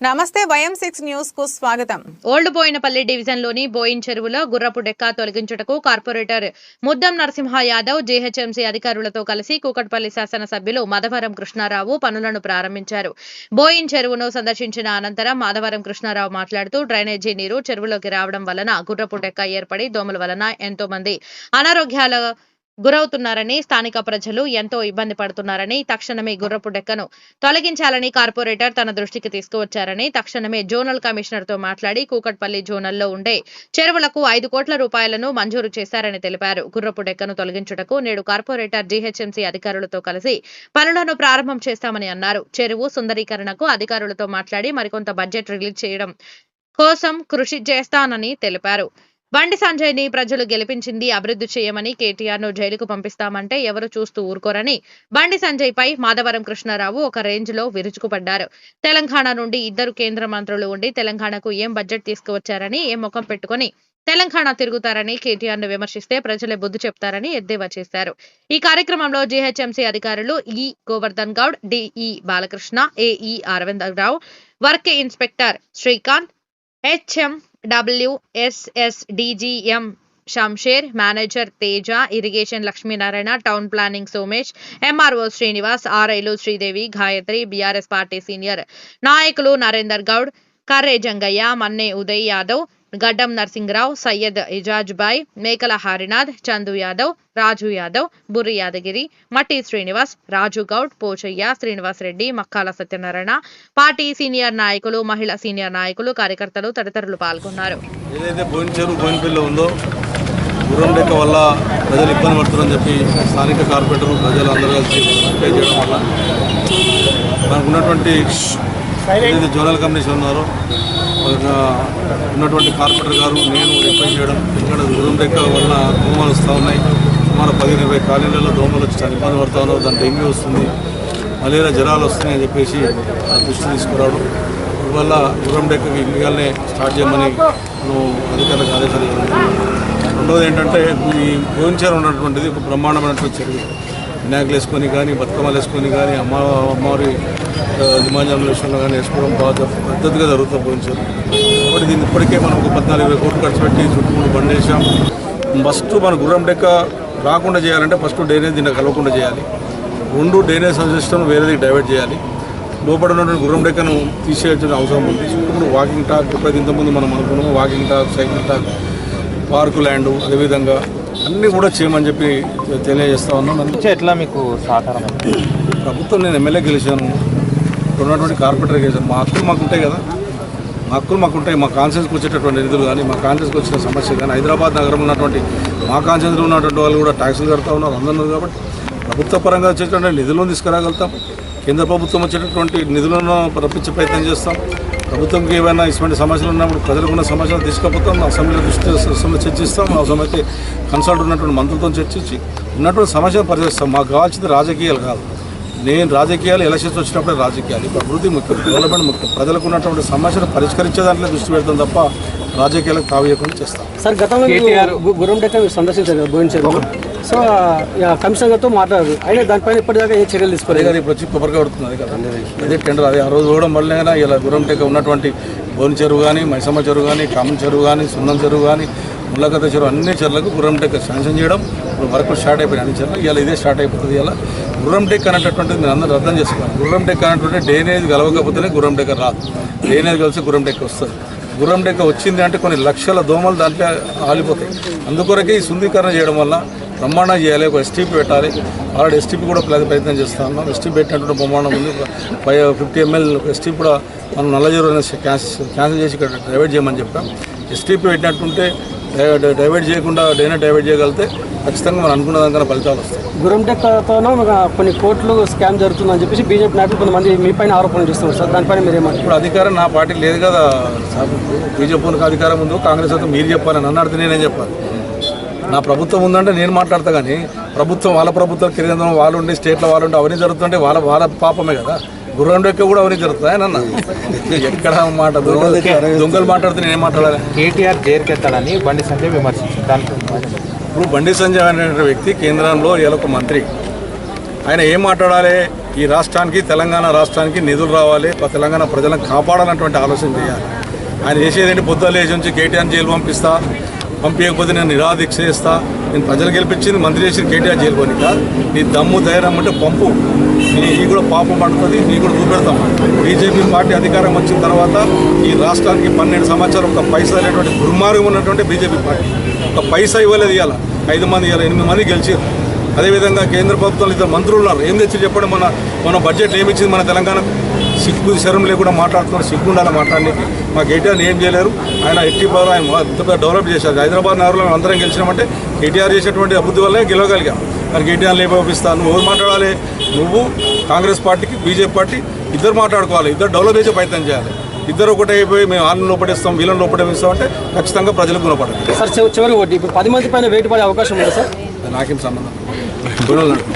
నమస్తే వయం సిక్స్ న్యూస్కు స్వాగతం. ఓల్డ్ బోయినపల్లి డివిజన్లోని బోయిన్ చెరువులో గుర్రపు డెక్క తొలగించుటకు కార్పొరేటర్ ముద్దం నరసింహ యాదవ్ జీహెచ్ఎంసీ అధికారులతో కలిసి కూకట్పల్లి శాసనసభ్యులు మాధవరం కృష్ణారావు పనులను ప్రారంభించారు. బోయిన్ చెరువును సందర్శించిన అనంతరం మాధవరం కృష్ణారావు మాట్లాడుతూ డ్రైనేజీ నీరు చెరువులోకి రావడం వలన గుర్రపు డెక్క ఏర్పడి దోమల వలన ఎంతో మంది అనారోగ్యాల గురవుతున్నారని స్థానిక ప్రజలు ఎంతో ఇబ్బంది పడుతున్నారని తక్షణమే గుర్రపు డెక్కను తొలగించాలని కార్పొరేటర్ తన దృష్టికి తీసుకువచ్చారని తక్షణమే జోనల్ కమిషనర్తో మాట్లాడి కూకట్పల్లి జోనల్లో ఉండే చెరువులకు ఐదు కోట్ల రూపాయలను మంజూరు చేశారని తెలిపారు. గుర్రపు డెక్కను తొలగించుటకు నేడు కార్పొరేటర్ జీహెచ్ఎంసీ అధికారులతో కలిసి పనులను ప్రారంభం చేస్తామని అన్నారు. చెరువు సుందరీకరణకు అధికారులతో మాట్లాడి మరికొంత బడ్జెట్ రిలీజ్ చేయడం కోసం కృషి చేస్తానని తెలిపారు. బండి సంజయ్ని ప్రజలు గెలిపించింది అభివృద్ధి చేయమని కేటీఆర్ను జైలుకు పంపిస్తామంటే ఎవరు చూస్తూ ఊరుకోరని బండి సంజయ్ పై మాధవరం కృష్ణారావు ఒక రేంజ్లో విరుచుకుపడ్డారు. తెలంగాణ నుండి ఇద్దరు కేంద్ర మంత్రులు ఉండి తెలంగాణకు ఏం బడ్జెట్ తీసుకువచ్చారని ఏం ముఖం పెట్టుకొని తెలంగాణ తిరుగుతారని కేటీఆర్ను విమర్శిస్తే ప్రజలే బుద్ధి చెప్తారని ఎద్దేవా చేశారు. ఈ కార్యక్రమంలో జీహెచ్ఎంసీ అధికారులు ఈ Govardhan Goud DE Balakrishna AE Aravindarao work inspector Srikanth HM WSS DGM Shamsher manager Teja irrigation Lakshminarayana town planning Somesh MRO Srinivas ఆర్ఐలు Sridevi Gayatri BRS party senior నాయకులు నరేందర్ గౌడ్ కర్రే జంగయ్య మన్నే ఉదయ్ యాదవ్ గడ్డం నర్సింగ్రావు సయ్యద్ ఇజాజ్బాయ్ మేకల హరినాథ్ చందు యాదవ్ రాజు యాదవ్ బుర్రి యాదగిరి మట్టి శ్రీనివాస్ రాజు గౌడ్ పోచయ్య శ్రీనివాస్ రెడ్డి మక్కాల సత్యనారాయణ పార్టీ సీనియర్ నాయకులు మహిళా సీనియర్ నాయకులు కార్యకర్తలు తదితరులు పాల్గొన్నారు. ఏదైతే బోయిన చెరువు ఉందో గుర్రం లెక్క వల్ల ప్రజలు ఇబ్బంది పడుతున్నారని చెప్పి స్థానిక కార్పొరేటర్ ప్రజలు అందరూ కలిసి పే చేయడం వల్ల మనకున్నటువంటి ఏదైతే జోనల్ కమిషన్ ఉన్నారో ఉన్నటువంటి కార్పొరేటర్ గారు నేను రిక్వెస్ట్ చేయడం ఇక్కడ గుర్రం రెక్కల వల్ల దోమలు వస్తూ ఉన్నాయి. సుమారు పది ఇరవై కాలనీలలో దోమలు వచ్చి చాలా ఇబ్బంది పడుతూ ఉన్నారు. దాని డెంగ్యూ వస్తుంది మలేరియా జ్వరాలు వస్తున్నాయని చెప్పేసి ఆ దృష్టి తీసుకురావడం. వల్ల గుర్రం డెక్కకి ఇమ్మీగానే స్టార్ట్ చేయమని మనం అధికారులకు ఆదేశాలు రెండవది రెండోది ఏంటంటే ఈ భువనచేరు ఉన్నటువంటిది ఒక బ్రహ్మాండమైనటువంటి చర్య. వినాయకులు వేసుకొని కానీ బతుకమ్మలు వేసుకొని కానీ అమ్మ అమ్మవారి నిమాజాముల విషయంలో కానీ వేసుకోవడం బాగా పద్ధతిగా జరుగుతూ పోయించారు కాబట్టి దీన్ని ఇప్పటికే మనం ఒక పద్నాలుగు ఇరవై కోట్లు ఖర్చు పెట్టి చుట్టూ బండి వేసాం ఫస్ట్ మన గుర్రం డెక్క రాకుండా చేయాలంటే ఫస్ట్ డ్రైనేజ్ దీన్ని కలవకుండా చేయాలి. రెండు డ్రైనేజ్ సిస్టమ్ వేరేది డైవర్ట్ చేయాలి. లోపల ఉన్నటువంటి గుర్రం డెక్కను తీసేయాల్సిన అవసరం ఉంది. చుట్టూ వాకింగ్ ట్రాక్ ఇప్పుడు ఇంతకుముందు మనం అనుకున్నాము walking track cycle track park land అదేవిధంగా అన్నీ కూడా చేయమని చెప్పి తెలియజేస్తా ఉన్నాం. ఎట్లా మీకు సహకారం? ప్రభుత్వం నేను ఎమ్మెల్యే గెలిచాను. ఉన్నటువంటి కార్పొరేటర్ గెలిచాను. మా హక్కులు మాకు ఉంటాయి కదా. మా హక్కులు మాకు ఉంటాయి. మా కాన్షియన్స్కి వచ్చేటటువంటి నిధులు కానీ మా కాన్షియన్స్కి వచ్చిన సమస్య కానీ హైదరాబాద్ నగరం ఉన్నటువంటి మా కాన్షియన్స్లో ఉన్నటువంటి వాళ్ళు కూడా ట్యాక్సులు కడతా ఉన్నారు. అందరూ కాబట్టి ప్రభుత్వ పరంగా వచ్చేటువంటి నిధులను తీసుకురాగలుగుతాం. కేంద్ర ప్రభుత్వం వచ్చేటటువంటి నిధులను రప్పించే ప్రయత్నం చేస్తాం. ప్రభుత్వంకి ఏమైనా ఇటువంటి సమస్యలు ఉన్నప్పుడు ప్రజలకు ఉన్న సమస్యలు తీసుకుపోతాం అసెంబ్లీలో దృష్టి చర్చిస్తాం అవసరమైతే కన్సల్ట్ ఉన్నటువంటి మంత్రులతో చర్చించి ఉన్నటువంటి సమస్యలు పరిశీలిస్తాం. మాకు కావాల్సింది రాజకీయాలు కాదు. నేను రాజకీయాలు ఎలక్షన్స్ వచ్చినప్పుడే రాజకీయాలు ఇప్పుడు అభివృద్ధి ముఖ్యం డెవలప్మెంట్ ముఖ్యం. ప్రజలకు ఉన్నటువంటి సమస్యలు పరిష్కరించే దాంట్లో దృష్టి పెడతాం తప్ప రాజకీయాలకు తావేయకుండా చేస్తాం. సార్ గతంలో సందర్శించారు సో ఆ, గారితో మాట్లాడారు. అయినా దానిపైన ఇప్పటిదాకా ఏ చర్యలు తీసుకోలేదు. ఇప్పుడు వచ్చి కొబ్బరికాయ పడుతుంది కదా. అదే టెండర్ అదే ఆ రోజు కూడా మళ్ళీ ఇలా గుర్రం టెక్క ఉన్నటువంటి బోని చెరువు కానీ మైసమ్మ చెరువు కానీ కామన్ చెరువు కానీ సున్నం చెరువు కానీ ముళ్ళకత చెరువు అన్ని చెరువులకు గుర్రం టెక్క శాంక్షన్ చేయడం ఇప్పుడు వర్క్ స్టార్ట్ అయిపోయిన అన్ని చెరువులు. ఇలా ఇదే స్టార్ట్ అయిపోతుంది ఇలా గుర్రం టెక్ అనేటటువంటిది మీరు అందరూ అర్థం చేసుకోవాలి. గుర్రం టెక్ అనేటువంటి డ్రైనేజ్ కలవకపోతేనే గుర్రం టెక్క రాదు. డ్రైనేజ్ కలిసి గుర్రం టెక్క వస్తుంది. గుర్రం డెక్క వచ్చింది అంటే కొన్ని లక్షల దోమలు దాంట్లో ఆలిపోతాయి. అందుకొరకే ఈ శుద్ధీకరణ చేయడం వల్ల బ్రహ్మాండం చేయాలి ఒక ఎస్టీపీ పెట్టాలి. ఆల్రెడీ ఎస్టీపీ కూడా ప్రయత్నం చేస్తా ఉన్నాం. ఎస్టీపీ పెట్టినటువంటి బ్రహ్మాండం ఉంది. ఫైవ్ ఫిఫ్టీ ఎంఎల్ ఎస్టీపీ కూడా మనం నల్లజీరో క్యాన్సిల్ క్యాన్సిల్ చేసి ఇక్కడ డైవర్ట్ చేయమని చెప్పాం. ఎస్టీపీ పెట్టినట్టుంటే డైవర్ట్ చేయకుండా డైనా డైవర్ట్ చేయగలిగితే ఖచ్చితంగా మనం అనుకున్న దానికన్నా ఫలితాలు వస్తాయి. ఒక కొన్ని కోట్లు స్కామ్ జరుగుతుందని చెప్పేసి బీజేపీ నాయకులు కొంతమంది మీ పైన ఆరోపణలు చేస్తున్నారు. సార్ దానిపైన మీరు ఏమంటారు ఇప్పుడు అధికారం నా పార్టీ లేదు కదా బీజేపీకి అధికారం ఉంది. కాంగ్రెస్ అయితే మీరు చెప్పాలి నన్ను అడిగితే నేనేం చెప్పాలి? నా ప్రభుత్వం ఉందంటే నేను మాట్లాడతా కానీ ప్రభుత్వం వాళ్ళ ప్రభుత్వం కేంద్రం వాళ్ళు ఉండి స్టేట్లో వాళ్ళు ఉండి అవన్నీ జరుగుతుంటే వాళ్ళ వాళ్ళ పాపమే కదా. గుర్రం డెక్క కూడా అవన్నీ జరుగుతాయి నన్న? ఎక్కడ మాట దొంగలు మాట్లాడితే నేనేం మాట్లాడాలి? కేటీఆర్ జైలుకెత్తాడని బండి సంజయ్ విమర్శించారు. దానికి ఇప్పుడు బండి సంజయ్ అనే వ్యక్తి కేంద్రంలో ఒక మంత్రి. ఆయన ఏం మాట్లాడాలి? ఈ రాష్ట్రానికి తెలంగాణ రాష్ట్రానికి నిధులు రావాలి తెలంగాణ ప్రజలను కాపాడాలన్నటువంటి ఆలోచన చేయాలి. ఆయన చేసేది ఏంటి? పొద్దున్న లేచి నుంచి కేటీఆర్ జైలు పంపిస్తా పంపించకపోతే నేను నిరాదీక్ష చేస్తా. నేను ప్రజలు గెలిపించింది మంత్రి చేసిన కేటీఆర్ జైలు నీ దమ్ము ధైర్యం అంటే పంపు. నీ కూడా పాపం పడుతుంది నీ కూడా చూపెడతాం. బీజేపీ పార్టీ అధికారం వచ్చిన తర్వాత ఈ రాష్ట్రానికి పన్నెండు సంవత్సరాలు ఒక పైసా అనేటువంటి దుర్మార్గం ఉన్నటువంటి బీజేపీ పార్టీ. ఒక పైసా ఇవ్వలేదు ఇవాళ ఐదు మంది ఇవాళ ఎనిమిది మంది గెలిచారు. అదేవిధంగా కేంద్ర ప్రభుత్వంలో ఇద్దరు మంత్రులు ఉన్నారు. ఏం తెచ్చి చెప్పండి మన మన బడ్జెట్ ఏమి ఇచ్చింది మన తెలంగాణ సిగ్గు శరం లేకుండా మాట్లాడుతున్నారు సిగ్గు ఉండాలి మాట్లాడడానికి మా కేటీఆర్ ఏం చేయలేరు. ఆయన ఎట్టి పవర్ ఆయన డెవలప్ చేశారు. హైదరాబాద్ నగరంలో మేము అందరం గెలిచినామంటే కేటీఆర్ చేసేటువంటి అభివృద్ధి వల్లే గెలవగలిగాం. మరి కేటీఆర్ లేపిస్తా నువ్వు ఎవరు మాట్లాడాలి? నువ్వు కాంగ్రెస్ పార్టీకి బీజేపీ పార్టీ ఇద్దరు మాట్లాడుకోవాలి. ఇద్దరు డెవలప్ చేసే ప్రయత్నం చేయాలి. ఇద్దరు ఒకటే అయిపోయి మేము వాళ్ళని లోపడేస్తాం వీళ్ళని లోపడేస్తాం అంటే ఖచ్చితంగా ప్రజలకు గుణపడాలి. సార్ చివ- చివరికి ఒకటి ఇప్పుడు పది మంది పైన వెయిట్ పడే అవకాశం ఉంది సార్? నాకేం సంబంధం.